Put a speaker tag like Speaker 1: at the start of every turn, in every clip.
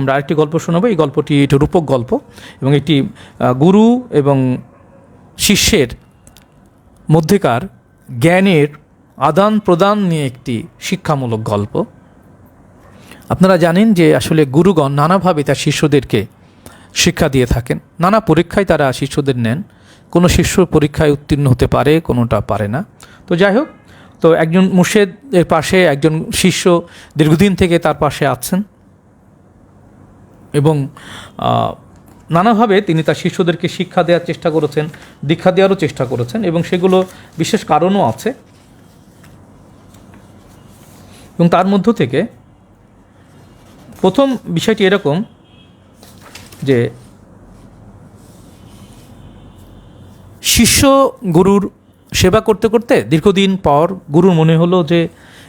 Speaker 1: আমরা আরেকটি গল্প শোনাবো। এই গল্পটি একটি রূপক গল্প এবং একটি গুরু এবং শিষ্যের মধ্যেকার জ্ঞানের আদান প্রদান নিয়ে একটি শিক্ষামূলক গল্প। আপনারা জানেন যে আসলে গুরুগণ নানাভাবে তার শিষ্যদেরকে শিক্ষা দিয়ে থাকেন। নানা পরীক্ষায় তারা শিষ্যদের নেন। কোনো শিষ্য পরীক্ষায় উত্তীর্ণ হতে পারে, কোনোটা পারে না। তো যাই হোক, তো একজন মুর্শেদের পাশে একজন শিষ্য দীর্ঘদিন থেকে তার পাশে আছেন। এবং নানাভাবে তিনি তার শিষ্যদেরকে শিক্ষা দেওয়ার চেষ্টা করেছেন, দীক্ষা দেওয়ারও চেষ্টা করেছেন এবং সেগুলো বিশেষ কারণও আছে। এবং তার মধ্য থেকে প্রথম বিষয়টি এরকম যে, শিষ্য গুরুর সেবা করতে করতে দীর্ঘদিন পর গুরুর মনে হলো যে,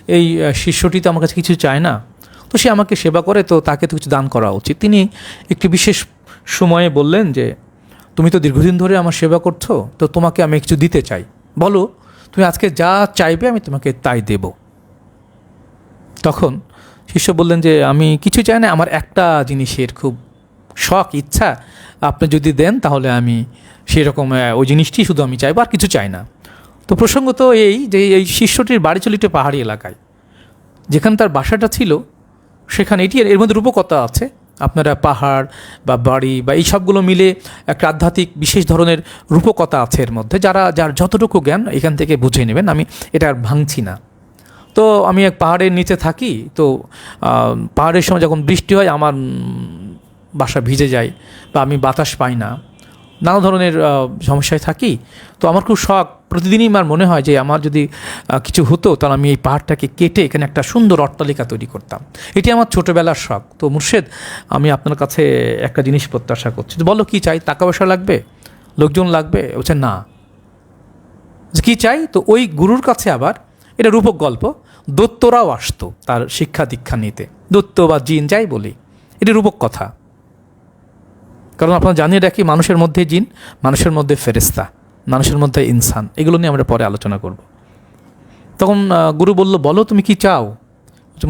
Speaker 1: এই শিষ্যটি তো আমার কাছে কিছু চায় না। তো সে আমাকে সেবা করে, তো তাকে তো কিছু দান করা উচিত। তিনি একটি বিশেষ সময়ে বললেন যে, তুমি তো দীর্ঘদিন ধরে আমার সেবা করছ, তো তোমাকে আমি কিছু দিতে চাই। বলো, তুমি আজকে যা চাইবে আমি তোমাকে তাই দেব। তখন শিষ্য বললেন যে, আমি কিছু চাই না, আমার একটা জিনিসের খুব শখ, ইচ্ছা। আপনি যদি দেন, তাহলে আমি সেরকম ওই জিনিসটি শুধু আমি চাইব, আর কিছু চাই না। তো প্রসঙ্গত এই যে, এই শিষ্যটির বাড়ি ছিল পাহাড়ি এলাকায়। যেখানে তার বাসাটা ছিল সেখানে এটি এর মধ্যে রূপকতা আছে। আপনারা পাহাড় বা বাড়ি বা এই সবগুলো মিলে একটা আধ্যাত্মিক বিশেষ ধরনের রূপকতা আছে এর মধ্যে। যারা, যার যতটুকু জ্ঞান এখান থেকে বুঝে নেবেন, আমি এটা আর ভাঙছি না। তো আমি এক পাহাড়ের নিচে থাকি, তো পাহাড়ের সময় যখন বৃষ্টি হয়, আমার বাসা ভিজে যায় বা আমি বাতাস পাই না। নানা ধরনের সমস্যায় থাকি। তো আমার খুব শখ প্রতিদিনই আমার মনে হয় যে আমার যদি কিছু হতো, তাহলে আমি এই পাহাড়টাকে কেটে এখানে একটা সুন্দর অট্টালিকা তৈরি করতাম। এটি আমার ছোটোবেলার শখ। তো মুর্শেদ, আমি আপনার কাছে একটা জিনিস প্রত্যাশা করছি। বলো, কী চাই? টাকা পয়সা লাগবে? লোকজন লাগবে? বলছে, না। যে কী চাই? তো ওই গুরুর কাছে আবার, এটা রূপক গল্প, দত্তরাও আসতো তার শিক্ষা দীক্ষা নিতে। দত্ত বা জিন, যাই বলি, এটি রূপক কথা। কারণ আপনারা জানিয়ে রাখি, মানুষের মধ্যে জিন, মানুষের মধ্যে ফেরেস্তা মানুষের মধ্যে ইনসান, এগুলো নিয়ে আমরা পরে আলোচনা করব। তখন গুরু বলল, বলো, তুমি কি চাও?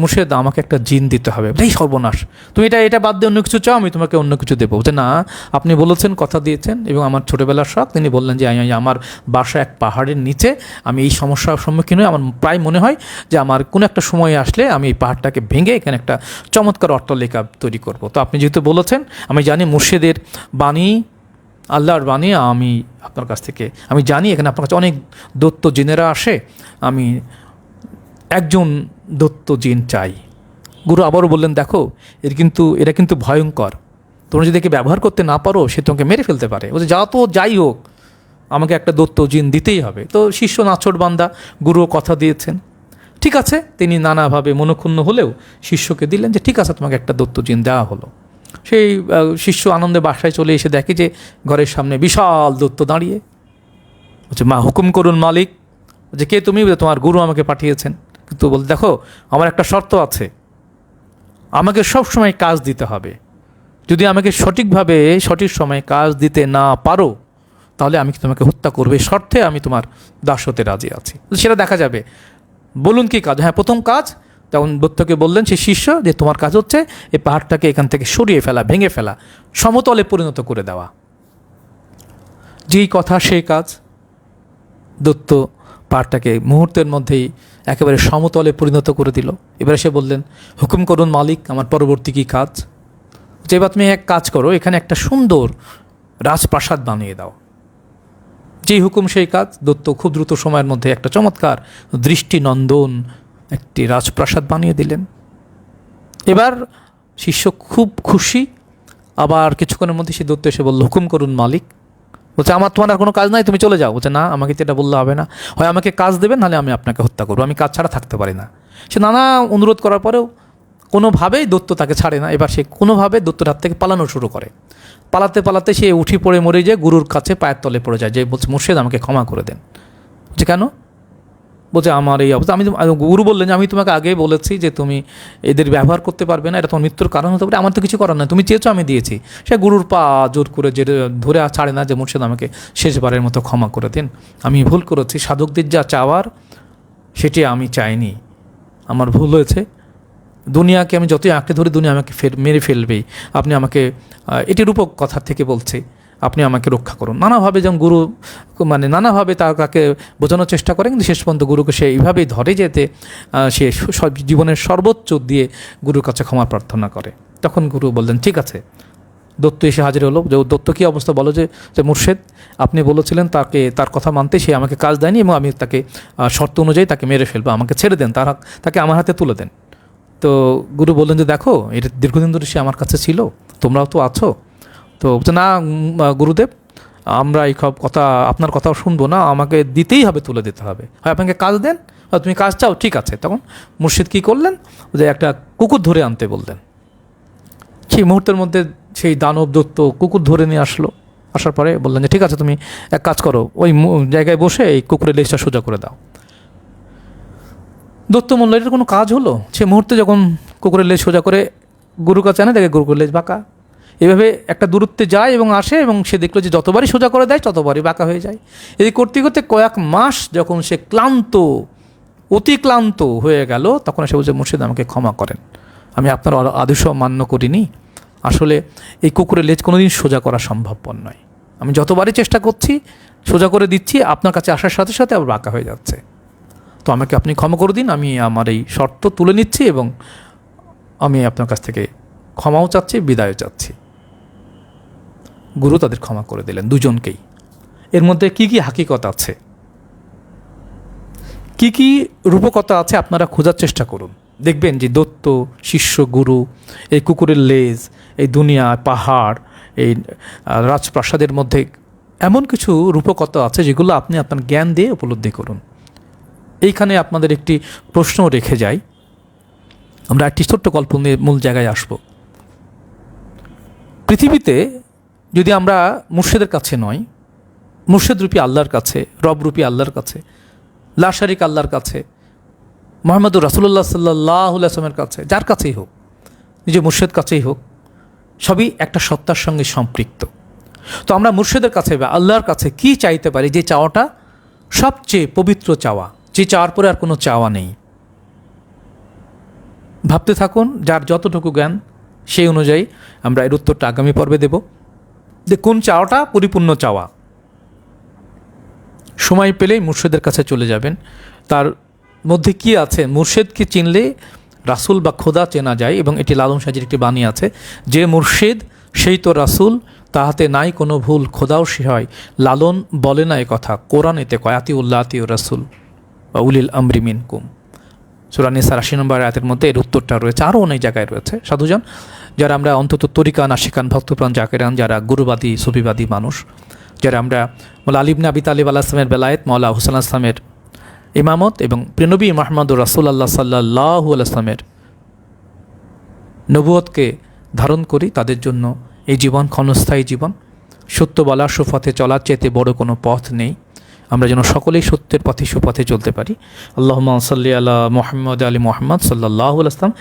Speaker 1: মুর্শেদ, আমাকে একটা জিন দিতে হবে। এই সর্বনাশ। তুমি এটা এটা বাদ দিয়ে অন্য কিছু চাও, আমি তোমাকে অন্য কিছু দেবো। বলছে, না, আপনি বলেছেন, কথা দিয়েছেন এবং আমার ছোটোবেলার শখ। তিনি বললেন যে আমি আমার বাসা এক পাহাড়ের নিচে। আমি এই সমস্যার সম্মুখীন হয়ে আমার প্রায় মনে হয় যে, আমার কোনো একটা সময় আসলে আমি এই পাহাড়টাকে ভেঙে এখানে একটা চমৎকার অট্টালিকা তৈরি করব। তো আপনি যেহেতু বলেছেন, আমি জানি মুর্শেদের বাণী আল্লাহর বাণী, আমি আপনার কাছ থেকে, আমি জানি এখানে আপনার কাছে অনেক দত্ত জিনেরা আসে, আমি একজন দত্ত জিন চাই। গুরু আবারও বললেন, দেখো, এর কিন্তু এরা কিন্তু ভয়ঙ্কর। তোমরা যদি একে ব্যবহার করতে না পারো, সে তোমাকে মেরে ফেলতে পারে। বলছে, যা তো যাই হোক, আমাকে একটা দত্ত জিন দিতেই হবে। তো শিষ্য নাচট বান্দা, গুরুও কথা দিয়েছেন। ঠিক আছে, তিনি নানাভাবে মনক্ষুণ্ণ হলেও শিষ্যকে দিলেন যে, ঠিক আছে, তোমাকে একটা দত্ত জিন দেওয়া হলো। সেই শিষ্য আনন্দে বাসায় চলে এসে দেখে যে ঘরের সামনে বিশাল দত্ত দাঁড়িয়ে। বলছে, মা, হুকুম করুন মালিক, যে কে তুমি তোমার গুরু আমাকে পাঠিয়েছেন। কিন্তু বল দেখো, আমার একটা শর্ত আছে। আমাকে সব সময় কাজ দিতে হবে। যদি আমাকে সঠিকভাবে, সঠিক সময়ে কাজ দিতে না পারো, তাহলে আমি তোমাকে হত্যা করবে? এই শর্তে আমি তোমার দাস হতে রাজি আছি। সেটা দেখা যাবে। বলুন কি কাজ? হ্যাঁ প্রথম কাজ তখন দত্তকে বললেন, সে শিষ্য যে তোমার কাজ হচ্ছে এই পাহাড়টাকে এখান থেকে সরিয়ে ফেলা, ভেঙে ফেলা, সমতলে পরিণত করে দেওয়া। যেই কথা, সেই কাজ দত্ত পাহাড়টাকে মুহূর্তের মধ্যেই একেবারে সমতলে পরিণত করে দিল। এবারে সে বললেন, হুকুম করুন মালিক, আমার পরবর্তী কী কাজ? যে এবার তুমি এক কাজ করো, এখানে একটা সুন্দর রাজপ্রাসাদ বানিয়ে দাও। যেই হুকুম, সেই কাজ দত্ত খুব দ্রুত সময়ের মধ্যে একটা চমৎকার দৃষ্টিনন্দন একটি রাজপ্রাসাদ বানিয়ে দিলেন। এবার শিষ্য খুব খুশি। আবার কিছুক্ষণের মধ্যে সে দত্ত এসে বলল, হুকুম করুন মালিক। বলছে, আমার তোমার আর কোনো কাজ নাই, তুমি চলে যাও। বলছে, না, আমাকে যেটা বললে হবে না। হয় আমাকে কাজ দেবেন, নাহলে আমি আপনাকে হত্যা করব। আমি কাজ ছাড়া থাকতে পারি না। সে নানা অনুরোধ করার পরেও কোনোভাবেই দত্ত তাকে ছাড়ে না। এবার সে কোনোভাবে দত্তর হাত থেকে পালানো শুরু করে। পালাতে পালাতে সে উঠি পড়ে মরে যায়, গুরুর কাছে পায়ের তলে পড়ে যায়। যে বলছে, মুর্শেদ, আমাকে ক্ষমা করে দেন। বলছে, কেন? বলছে, আমার এই অবস্থা। আমি গুরু বললেন যে, আমি তোমাকে আগেই বলেছি যে, তুমি এদের ব্যবহার করতে পারবে না। এটা তোমার মৃত্যুর কারণ হতে পারে। আমার তো কিছু করার নাই। তুমি চেয়েছো, আমি দিয়েছি। সে গুরুর পা জোর করে যে ধরে ছাড়ে না যে, মুর্শিদ, আমাকে শেষবারের মতো ক্ষমা করে দিন। আমি ভুল করেছি। সাধকদের যা চাওয়ার, সেটি আমি চাইনি। আমার ভুল হয়েছে। দুনিয়াকে আমি যতই আঁকড়ে ধরি, দুনিয়া আমাকে ফের, মেরে ফেলবেই। আপনি আমাকে এটি রূপক কথা থেকে বলছে। আপনি আমাকে রক্ষা করুন। নানাভাবে যেমন গুরু মানে নানাভাবে তার কাকে বোঝানোর চেষ্টা করে, কিন্তু শেষ পর্যন্ত গুরুকে সে এইভাবেই ধরে যেতে সে জীবনের সর্বোচ্চ দিয়ে গুরুর কাছে ক্ষমা প্রার্থনা করে। তখন গুরু বললেন, ঠিক আছে। দত্ত এসে হাজির হলো। যে, দত্ত, কী অবস্থা? বলো যে যে মুর্শেদ, আপনি বলেছিলেন তাকে, তার কথা মানতে সে আমাকে কাজ দেয়নি এবং আমি তাকে শর্ত অনুযায়ী তাকে মেরে ফেলব, আমাকে ছেড়ে দেন, তার তাকে আমার হাতে তুলে দেন। তো গুরু বললেন যে, দেখো, এটা দীর্ঘদিন ধরে সে আমার কাছে ছিল, তোমরাও তো আছো। তো বলছে, না গুরুদেব আমরা এই সব কথা আপনার কথাও শুনব না আমাকে দিতেই হবে তুলে দিতে হবে। হয় আপনাকে কাজ দেন হয় তুমি কাজ চাও ঠিক আছে। তখন মুর্শিদ কী করলেন? যে একটা কুকুর ধরে আনতে বললেন। সেই মুহূর্তের মধ্যে সেই দানব দত্ত কুকুর ধরে নিয়ে আসলো। আসার পরে বললেন যে ঠিক আছে তুমি এক কাজ করো ওই জায়গায় বসে এই কুকুরের লেজটা সোজা করে দাও। দত্ত মূল্য এটার কোনো কাজ হলো? সে মুহূর্তে যখন কুকুরের লেজ সোজা করে গুরুর কাছে আনে দেখে গুরুকুর লেজ বাঁকা। এভাবে একটা দূরত্বে যায় এবং আসে এবং সে দেখল যে যতবারই সোজা করে দেয়, ততবারই বাঁকা হয়ে যায়। এই করতে করতে কয়েক মাস যখন সে ক্লান্ত, অতি ক্লান্ত হয়ে গেল, তখন সে বলছে, মুর্শিদ, আমাকে ক্ষমা করেন। আমি আপনার আদেশ মান্য করিনি। আসলে এই কুকুরের লেজ কোনোদিন সোজা করা সম্ভবপর নয়। আমি যতবারই চেষ্টা করছি, সোজা করে দিচ্ছি, আপনার কাছে আসার সাথে সাথে আবার বাঁকা হয়ে যাচ্ছে। তো আমাকে আপনি ক্ষমা করে দিন, আমি আমার এই শর্ত তুলে নিচ্ছি এবং আমি আপনার কাছ থেকে ক্ষমাও চাচ্ছি, বিদায়ও চাচ্ছি। গুরু তাদের ক্ষমা করে দিলেন, দুজনকেই। এর মধ্যে কি কি হাকিকত আছে? কি কি রূপকতা আছে আপনারা খোঁজার চেষ্টা করুন। দেখবেন যে দত্ত, শিষ্য, গুরু, এই কুকুরের লেজ, এই দুনিয়া পাহাড়, এই রাজপ্রাসাদের মধ্যে এমন কিছু রূপকতা আছে যেগুলো আপনি আপনার জ্ঞান দিয়ে উপলব্ধি করুন। এইখানে আপনাদের একটি প্রশ্ন রেখে যাই। আমরা একটি ছোট্ট গল্প নিয়ে মূল জায়গায় আসব। পৃথিবীতে যদি আমরা মুর্শিদের কাছে নয়, মুর্শিদ রূপী আল্লাহর কাছে, রব রূপী আল্লাহর কাছে লাশারিক আল্লাহর কাছে, মোহাম্মদুর রাসুল্লাহ সাল্লাহ আসলামের কাছে, যার কাছেই হোক নিজে মুর্শেদ কাছেই হোক, সবই একটা সত্তার সঙ্গে সম্পৃক্ত। তো আমরা মুর্শেদের কাছে বা আল্লাহর কাছে কি চাইতে পারি? যে চাওয়াটা সবচেয়ে পবিত্র চাওয়া, যে চাওয়ার পরে আর কোনো চাওয়া নেই। ভাবতে থাকুন, যার যতটুকু জ্ঞান, সেই অনুযায়ী আমরা এর উত্তরটা আগামী পর্বে দেব। যে কোন চাওয়াটা পরিপূর্ণ চাওয়া। সময় পেলেই মুর্শেদের কাছে চলে যাবেন। তার মধ্যে কি আছে? মুর্শেদকে চিনলে রাসুল বা খোদা চেনা যায় এবং এটি লালন সাজির একটি বাণী আছে। যে মুর্শিদ, সেই তো রাসুল, তাহাতে নাই কোনো ভুল, খোদাও সে হয়। লালন বলে না কথা কোরআন এতে কয় আতি উল্লাহ আতি রাসুল বা উলিল আমরি মিনকুম। সুরানিসার আশি নম্বর আয়াতের মধ্যে এর উত্তরটা রয়েছে আরও অনেক জায়গায় রয়েছে। সাধুজন যারা আমরা অন্তত তরিকা নাশিকান ভক্তপ্রাণ জাকেরান যারা গুরুবাদী, সুফিবাদী মানুষ। যারা আমরা মোলা আলিবনে আবি তালিব আল্লাহ বেলায়েত, মৌলা হুসান আসলামের ইমামত এবং প্রিনবী মাহমুদ রাসুল আল্লাহ সাল্লাহ আসলামের নবুয়তকে ধারণ করি, তাদের জন্য এই জীবন ক্ষণস্থায়ী জীবন। সত্য বলা সুপথে চলার চেয়ে বড় কোনো পথ নেই। আমরা যেন সকলেই সত্যের পথে সুপথে চলতে পারি। আল্লাহ সাল্লি আল্লাহ মোহাম্মদ আলী মোহাম্মদ সাল্লাহ আসলাম